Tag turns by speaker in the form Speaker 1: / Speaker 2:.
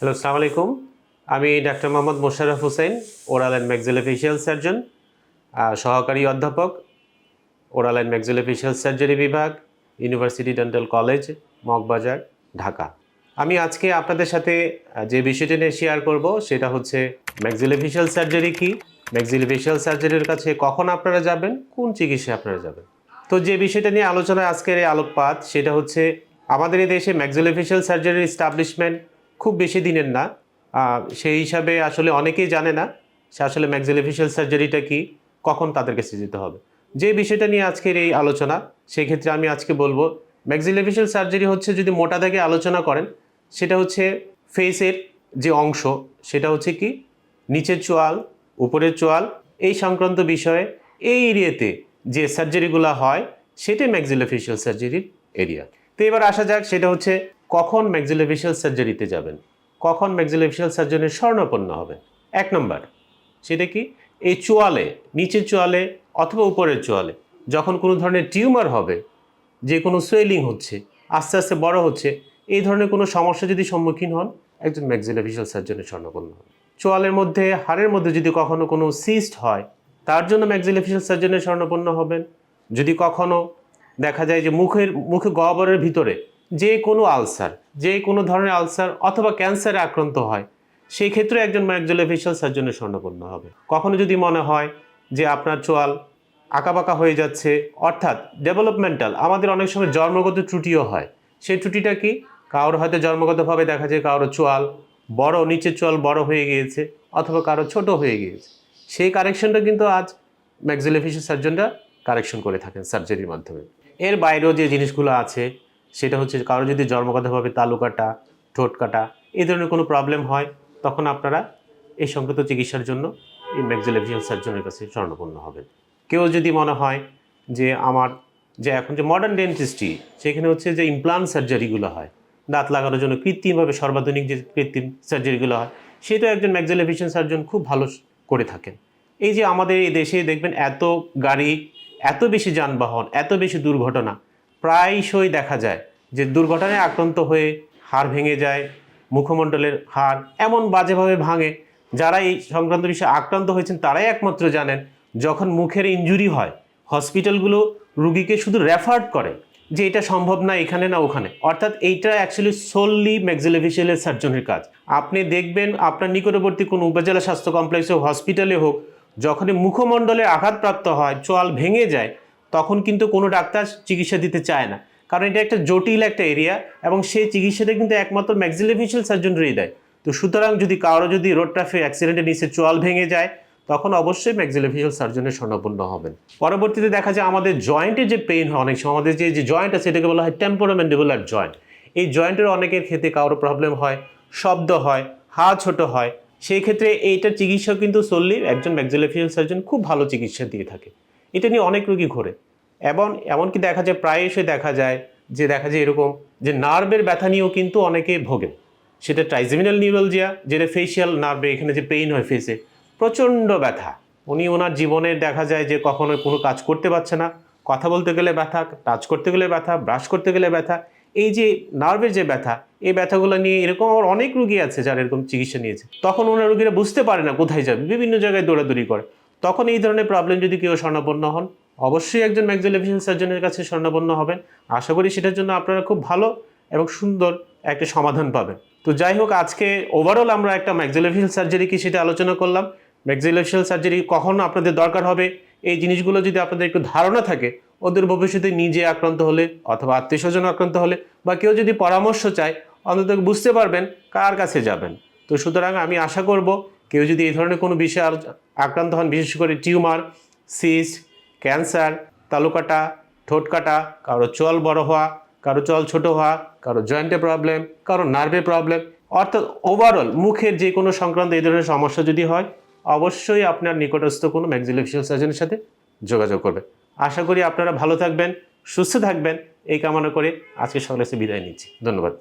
Speaker 1: Hello সালাম আলাইকুম আমি doctor Mohammad Mosharraf Hossain oral and maxillofacial surgeon সহকারী অধ্যাপক ওরাল অ্যান্ড ম্যাক্সিলোফেশিয়াল সার্জারি বিভাগ university dental college Moghbazar, Dhaka. আমি আজকে আপনাদের সাথে যে বিষয়টি নিয়ে শেয়ার করব, সেটা হচ্ছে ম্যাক্সিলোফেশিয়াল সার্জারি কি? ম্যাক্সিলোফেশিয়াল সার্জারির কাছে কখন আপনারা যাবেন? কোন চিকিৎসায় আপনারা যাবেন? তো যে বিষয়টা নিয়ে আলোচনায় আজকের এই আলোকপাত, সেটা হচ্ছে, আমাদের এই দেশে ম্যাক্সিলোফেশিয়াল সার্জারির এস্টাবলিশমেন্ট খুব বেশি দিনের না। সেই হিসাবে আসলে অনেকেই জানে না সে আসলে ম্যাক্সিলোফেশিয়াল সার্জারিটা কি, কখন তাদের কাছে যেতে হবে। যে বিষয়টা নিয়ে আজকের এই আলোচনা সেই ক্ষেত্রে আমি আজকে বলব ম্যাক্সিলোফেশিয়াল সার্জারি হচ্ছে যদি মোটা দাগে আলোচনা করেন, সেটা হচ্ছে ফেসের যে অংশ, সেটা হচ্ছে কি, নিচের চোয়াল, উপরের চোয়াল, এই সংক্রান্ত বিষয়ে এই এরিয়াতে যে সার্জারিগুলো হয়, সেটাই ম্যাক্সিলোফেশিয়াল সার্জারির এরিয়া তো এবার আসা যাক, সেটা হচ্ছে কখন ম্যাক্সিলোফেশিয়াল সার্জারিতে যাবেন? কখন ম্যাক্সিলোফেশিয়াল সার্জনের স্বর্ণপন্ন হবে? এক নম্বর, সেটা কি? এই চোয়ালে, নিচের চোয়ালে অথবা উপরের চোয়ালে যখন কোনো ধরনের টিউমার হবে, যে কোনো সোয়েলিং হচ্ছে, আস্তে আস্তে বড় হচ্ছে, এই ধরনের কোনো সমস্যা যদি সম্মুখীন হন, একজন ম্যাক্সিলোফেশিয়াল সার্জনের স্বর্ণপন্ন হবে। চোয়ালের মধ্যে, হাড়ের মধ্যে যদি কখনো কোনো সিস্ট হয়, তার জন্য ম্যাক্সিলোফেশিয়াল সার্জনের স্বর্ণপন্ন হবেন। যদি কখনো দেখা যায় যে মুখের, মুখে গহ্বরের ভিতরে যে কোনো আলসার, যে কোনো ধরনের আলসার অথবা ক্যান্সারে আক্রান্ত হয়, সেই ক্ষেত্রে একজন ম্যাক্সিলোফেশিয়াল সার্জনের স্বর্ণপন্ন হবে। কখনো যদি মনে হয় যে আপনার চোয়াল আঁকাবাঁকা হয়ে যাচ্ছে, অর্থাৎ ডেভেলপমেন্টাল আমাদের অনেক সময় জন্মগত ত্রুটিও হয় সেই ত্রুটিটা কি? কারোর হয়তো জন্মগতভাবে দেখা যায় কারোর চোয়াল বড়, নিচের চোয়াল বড় হয়ে গিয়েছে অথবা কারও ছোট হয়ে গিয়েছে। সেই কারেকশনটা কিন্তু আজ ম্যাক্সিলোফেশিয়াল সার্জনরা কারেকশন করে থাকেন সার্জারির মাধ্যমে। এর বাইরেও যে জিনিসগুলো আছে সেটা হচ্ছে কারও যদি জন্মগতভাবে তালু কাটা ঠোঁট কাটা এই ধরনের কোনো প্রবলেম হয়, তখন আপনারা এই সংক্রান্ত চিকিৎসার জন্য এই ম্যাক্সিলোফেশিয়াল সার্জনের কাছে স্বর্ণপন্ন হবেন। কেউ যদি মনে হয় যে আমার যে এখন যে মডার্ন ডেন্টিস্ট্রি সেখানে হচ্ছে যে ইমপ্লান্ট সার্জারিগুলো হয়, দাঁত লাগানোর জন্য কৃত্রিমভাবে সর্বাধুনিক যে কৃত্রিম সার্জারিগুলো হয় সেটা একজন ম্যাক্সিলোফেশিয়াল সার্জন খুব ভালো করে থাকেন। এই যে আমাদের এই দেশে দেখবেন এত গাড়ি, এত বেশি যানবাহন, এত বেশি দুর্ঘটনা প্রায়শই দেখা যায় যে দুর্ঘটনায় আক্রান্ত হয়ে হাড় ভেঙে যায়, মুখমণ্ডলের হাড় এমন বাজেভাবে ভাঙে। যারা এই সংক্রান্ত বিষয়ে আক্রান্ত হয়েছেন, তারাই একমাত্র জানেন যখন মুখের ইনজুরি হয় হসপিটালগুলো রুগীকে শুধু রেফার্ড করে যে এটা সম্ভব না এখানে না ওখানে। অর্থাৎ এইটা অ্যাকচুয়ালি সোললি ম্যাক্সিলোফেশিয়ালের সার্জনের কাজ। আপনি দেখবেন আপনার নিকটবর্তী কোনো উপজেলা স্বাস্থ্য কমপ্লেক্সে হসপিটালে হোক, যখনই মুখমণ্ডলে আঘাতপ্রাপ্ত হয়, চোয়াল ভেঙে যায় তখন কিন্তু কোনো ডাক্তার চিকিৎসা দিতে চায় না। কারণ এটা একটা জটিল একটা এরিয়া এবং সেই চিকিৎসাটা কিন্তু একমাত্র ম্যাক্সিলোফেশিয়াল সার্জনরাই দেয়। তো সুতরাং যদি কারও যদি রোড ট্রাফিক অ্যাক্সিডেন্টে নিচে চোয়াল ভেঙে যায়, তখন অবশ্যই ম্যাক্সিলোফেশিয়াল সার্জনের স্বর্ণপন্ন হবেন। পরবর্তীতে দেখা যায় আমাদের জয়েন্টে যে পেইন হয়, অনেক সময় আমাদের যে যে জয়েন্ট আছে, এটাকে বলা হয় টেম্পোরামেন্ডিবুলার জয়েন্ট এই জয়েন্টের অনেকের ক্ষেত্রে কারও প্রবলেম হয়, শব্দ হয়, হা ছোট হয়। সেই ক্ষেত্রে এইটার চিকিৎসা কিন্তু সল্লি একজন ম্যাক্সিলোফেশিয়াল সার্জন খুব ভালো চিকিৎসা দিয়ে থাকে। এটা নিয়ে অনেক রোগী ঘোরে। এবং এমনকি দেখা যায় প্রায়শই দেখা যায় যে, দেখা যায় এরকম যে, নার্ভের ব্যথা নিয়েও কিন্তু অনেকে ভোগেন। সেটা ট্রাইজেমিনাল নিউরোলজিয়া যেটা ফেসিয়াল নার্ভে এখানে যে পেইন হয় ফেসে প্রচণ্ড ব্যথা। উনি ওনার জীবনে দেখা যায় যে, কখনো কোনো কাজ করতে পারছে না। কথা বলতে গেলে ব্যথা টাচ করতে গেলে ব্যথা ব্রাশ করতে গেলে ব্যথা। এই যে, নার্ভের যে ব্যথা, এই ব্যথাগুলো নিয়ে এরকম আমার অনেক রুগী আছে যারা এরকম চিকিৎসা নিয়েছে। তখন ওনার রুগীরা বুঝতে পারে না কোথায় যাবে। বিভিন্ন জায়গায় দৌড়াদৌড়ি করে। তখন এই ধরনের প্রবলেম যদি কেউ স্বর্ণাপন্ন হন, অবশ্যই একজন ম্যাক্সিলোফেশিয়াল সার্জনের কাছে স্বর্ণাপন্ন হবেন। আশা করি সেটার জন্য আপনারা খুব ভালো এবং সুন্দর একটা সমাধান পাবেন। তো যাই হোক, আজকে ওভারঅল আমরা একটা ম্যাক্সিলোফেশিয়াল সার্জারি কি সেটা আলোচনা করলাম। ম্যাক্সিলোফেশিয়াল সার্জারি কখন আপনাদের দরকার হবে, এই জিনিসগুলো যদি আপনাদের একটু ধারণা থাকে, ওদের ভবিষ্যতে নিজে আক্রান্ত হলে অথবা আত্মীয় স্বজন আক্রান্ত হলে বা কেউ যদি পরামর্শ চায়, অন্তত বুঝতে পারবেন কার কাছে যাবেন। তো সুতরাং আমি আশা করব কেউ যদি এই ধরনের কোনো বিষয়ে আলো- আক্রান্ত হন, বিশেষ করে টিউমার, সিস্ট, ক্যান্সার, তালুকাটা ঠোঁট কাটা কারও চোয়াল বড় হওয়া, কারও চল ছোট হওয়া, কারও জয়েন্টে প্রবলেম, কারও নার্ভে প্রবলেম, অর্থাৎ ওভারঅল মুখের যে কোনো সংক্রান্ত এই ধরনের সমস্যা যদি হয়, অবশ্যই আপনার নিকটস্থ কোনো ম্যাক্সিলোফেশিয়াল সার্জনের সাথে যোগাযোগ করবে আশা করি আপনারা ভালো থাকবেন, সুস্থ থাকবেন, এই কামনা করে আজকে সকলের কাছে বিদায় নিচ্ছি। ধন্যবাদ।